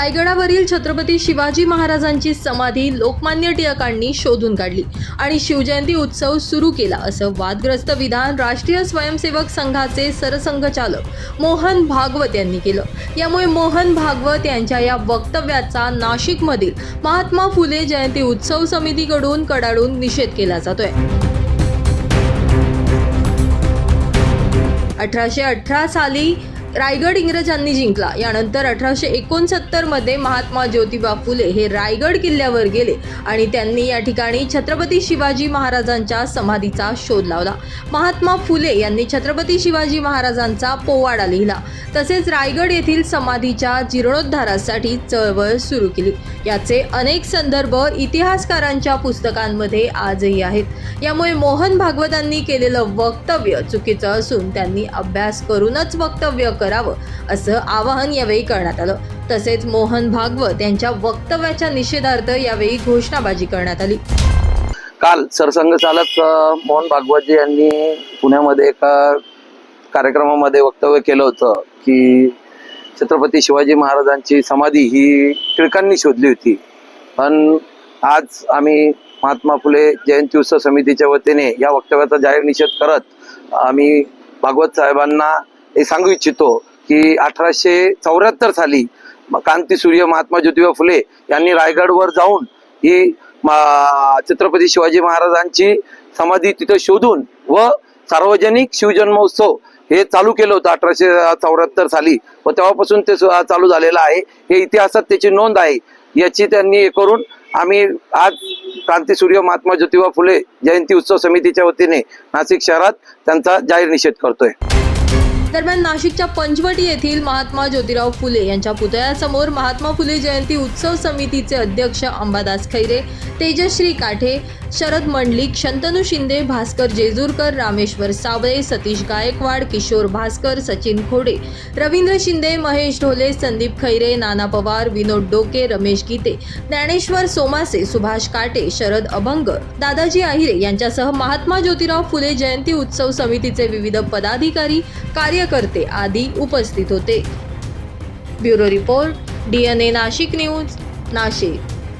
रायगडावरील छत्रपती शिवाजी महाराजांची समाधी लोकमान्य टिळकांनी शोधून काढली आणि शिवजयंती उत्सव सुरू केला असं वादग्रस्त विधान राष्ट्रीय स्वयंसेवक संघाचे सरसंघचालक मोहन भागवत यांनी केलं. यामुळे मोहन भागवत यांच्या या वक्तव्याचा नाशिकमधील महात्मा फुले जयंती उत्सव समितीकडून कडाडून निषेध केला जातोय. अठराशे अठरा साली रायगड इंग्रजांनी जिंकला. यानंतर अठराशे एकोणसत्तरमध्ये महात्मा ज्योतिबा फुले हे रायगड किल्ल्यावर गेले आणि त्यांनी या ठिकाणी छत्रपती शिवाजी महाराजांच्या समाधीचा शोध लावला. महात्मा फुले यांनी छत्रपती शिवाजी महाराजांचा पोवाडा लिहिला. तसेच रायगड येथील समाधीच्या जीर्णोद्धारासाठी चळवळ सुरू केली. याचे अनेक संदर्भ इतिहासकारांच्या पुस्तकांमध्ये आजही आहेत. यामुळे मोहन भागवतांनी केलेलं वक्तव्य चुकीचं असून त्यांनी अभ्यास करूनच वक्तव्य करावं असं आवाहन यावेळी करण्यात आलं. तसेच मोहन भागवत यांच्या वक्तव्याच्या निषेधार्थ यावेळी घोषणाबाजी करण्यात आली. काल सरसंघचालक मोहन भागवतजी यांनी पुण्यामध्ये एका कार्यक्रमामध्ये वक्तव्य केलं होतं की छत्रपती शिवाजी महाराजांची समाधी ही टिळकांनी शोधली होती. पण आज आम्ही महात्मा फुले जयंती उत्सव समितीच्या वतीने या वक्तव्याचा जाहीर निषेध करत आम्ही भागवत साहेबांना हे सांगू इच्छितो की अठराशे चौऱ्याहत्तर साली कांती सूर्य महात्मा ज्योतिबा फुले यांनी रायगडवर जाऊन ही छत्रपती शिवाजी महाराजांची समाधी तिथं शोधून व सार्वजनिक शिवजन्मोत्सव हे चालू केलं होतं अठराशे चौऱ्याहत्तर साली. व तेव्हापासून ते सु- चालू झालेलं आहे. हे इतिहासात त्याची नोंद आहे. याची त्यांनी हे करून आम्ही आज क्रांतीसूर्य महात्मा ज्योतिबा फुले जयंती उत्सव समितीच्या वतीने नाशिक शहरात त्यांचा जाहीर निषेध करतोय. दरम्यान नाशिकच्या पंचवटी येथील महात्मा ज्योतिराव फुले यांच्या पुतळ्यासमोर महात्मा फुले जयंती उत्सव समितीचे अध्यक्ष अंबादास खैरे तेजश्री काठे शरद मंडलिक शंतनू शिंदे भास्कर जेजूरकर रामेश्वर सावळे सतीश गायकवाड किशोर भास्कर सचिन खोडे रवींद्र शिंदे महेश ढोले संदीप खैरे नाना पवार विनोद डोके रमेश गीते ज्ञानेश्वर सोमासे सुभाष काटे शरद अभंग दादाजी आहिरे यांच्यासह महात्मा ज्योतिराव फुले जयंती उत्सव समितीचे विविध पदाधिकारी कार्यकर्ते आदी उपस्थित होते. Bureau report DNA Nashik news Nashik.